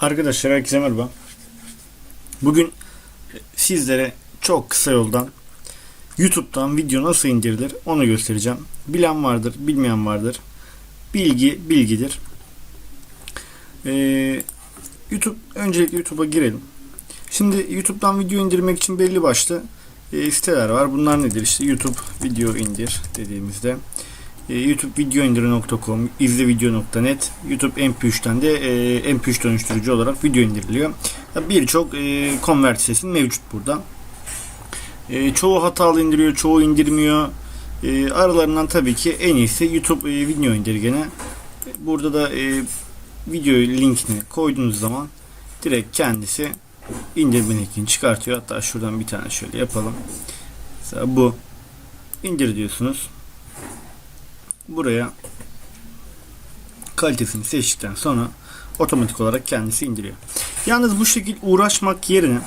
Arkadaşlar herkese merhaba. Bugün sizlere çok kısa yoldan YouTube'dan video nasıl indirilir onu göstereceğim. Bilen vardır, bilmeyen vardır. Bilgi bilgidir. Ee, YouTube öncelikle YouTube'a girelim. Şimdi YouTube'dan video indirmek için belli başlı e, siteler var. Bunlar nedir? İşte YouTube video indir dediğimizde e, YouTube videoindir.com, izlevideo.net, YouTube MP3'ten de e, MP3 dönüştürücü olarak video indiriliyor. Birçok e, convert sitesi mevcut burada. E, çoğu hatalı indiriyor, çoğu indirmiyor. E, aralarından tabii ki en iyisi YouTube e, video indirgene. Burada da e, video linkini koyduğunuz zaman direkt kendisi indirme linkini çıkartıyor. Hatta şuradan bir tane şöyle yapalım. Mesela bu. indir diyorsunuz buraya kalitesini seçtikten sonra otomatik olarak kendisi indiriyor. Yalnız bu şekilde uğraşmak yerine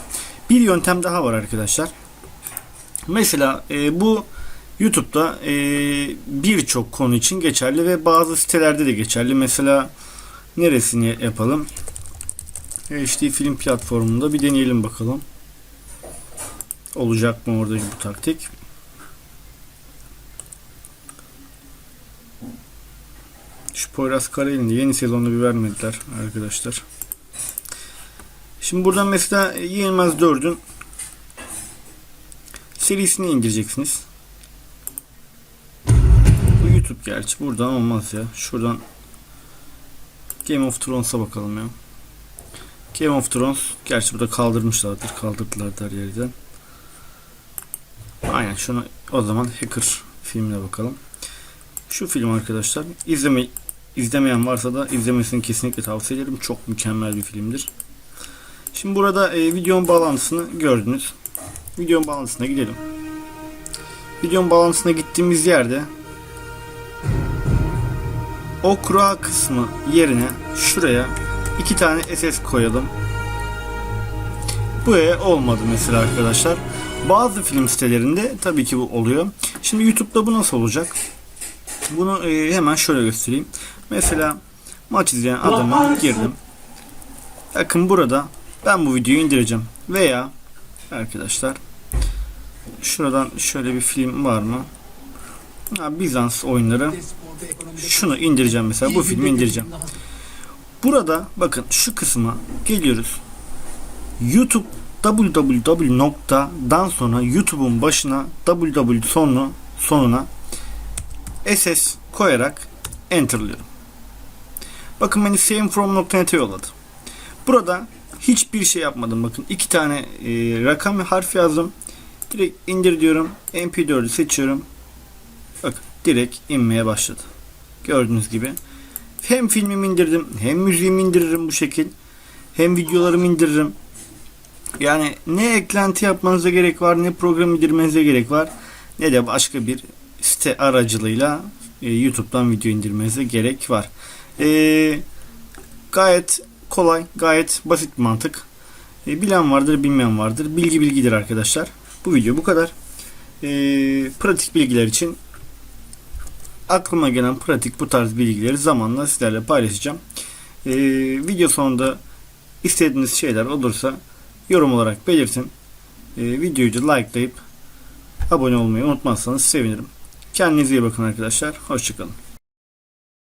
bir yöntem daha var arkadaşlar. Mesela e, bu YouTube'da e, birçok konu için geçerli ve bazı sitelerde de geçerli. Mesela neresini yapalım? HD film platformunda bir deneyelim bakalım. Olacak mı orada bu taktik? Şu Poyraz Karayel'in yeni sezonda bir vermediler arkadaşlar. Şimdi buradan mesela Yenilmez 4'ün serisini indireceksiniz. Bu YouTube gerçi buradan olmaz ya. Şuradan Game of Thrones'a bakalım ya. Game of Thrones gerçi burada kaldırmışlardır. Kaldırdılar her yerden. Aynen şunu o zaman Hacker filmine bakalım. Şu film arkadaşlar izleme izlemeyen varsa da izlemesini kesinlikle tavsiye ederim. Çok mükemmel bir filmdir. Şimdi burada e, videonun bağlantısını gördünüz. Videonun bağlantısına gidelim. Videonun bağlantısına gittiğimiz yerde o kura kısmı yerine şuraya iki tane SS koyalım. Bu e olmadı mesela arkadaşlar. Bazı film sitelerinde tabii ki bu oluyor. Şimdi YouTube'da bu nasıl olacak? Bunu e, hemen şöyle göstereyim. Mesela maç izleyen adama girdim. Bakın burada ben bu videoyu indireceğim. Veya arkadaşlar şuradan şöyle bir film var mı? Ha, Bizans oyunları. Şunu indireceğim mesela. Bu filmi indireceğim. Burada bakın şu kısma geliyoruz. YouTube www noktadan sonra YouTube'un başına www sonu sonuna SS koyarak enterlıyorum. Bakın beni samefrom.net'e yolladı. Burada hiçbir şey yapmadım. Bakın iki tane e, rakam ve harf yazdım. Direkt indir diyorum. MP4'ü seçiyorum. Bak direkt inmeye başladı. Gördüğünüz gibi. Hem filmimi indirdim hem müziğimi indiririm bu şekil. Hem videolarımı indiririm. Yani ne eklenti yapmanıza gerek var ne program indirmenize gerek var ne de başka bir site aracılığıyla e, YouTube'dan video indirmenize gerek var. E, gayet kolay, gayet basit bir mantık. E, bilen vardır, bilmeyen vardır. Bilgi bilgidir arkadaşlar. Bu video bu kadar. E, pratik bilgiler için aklıma gelen pratik bu tarz bilgileri zamanla sizlerle paylaşacağım. E, video sonunda istediğiniz şeyler olursa yorum olarak belirtin. E, videoyu da likelayıp abone olmayı unutmazsanız sevinirim. Kendinize iyi bakın arkadaşlar. Hoşçakalın.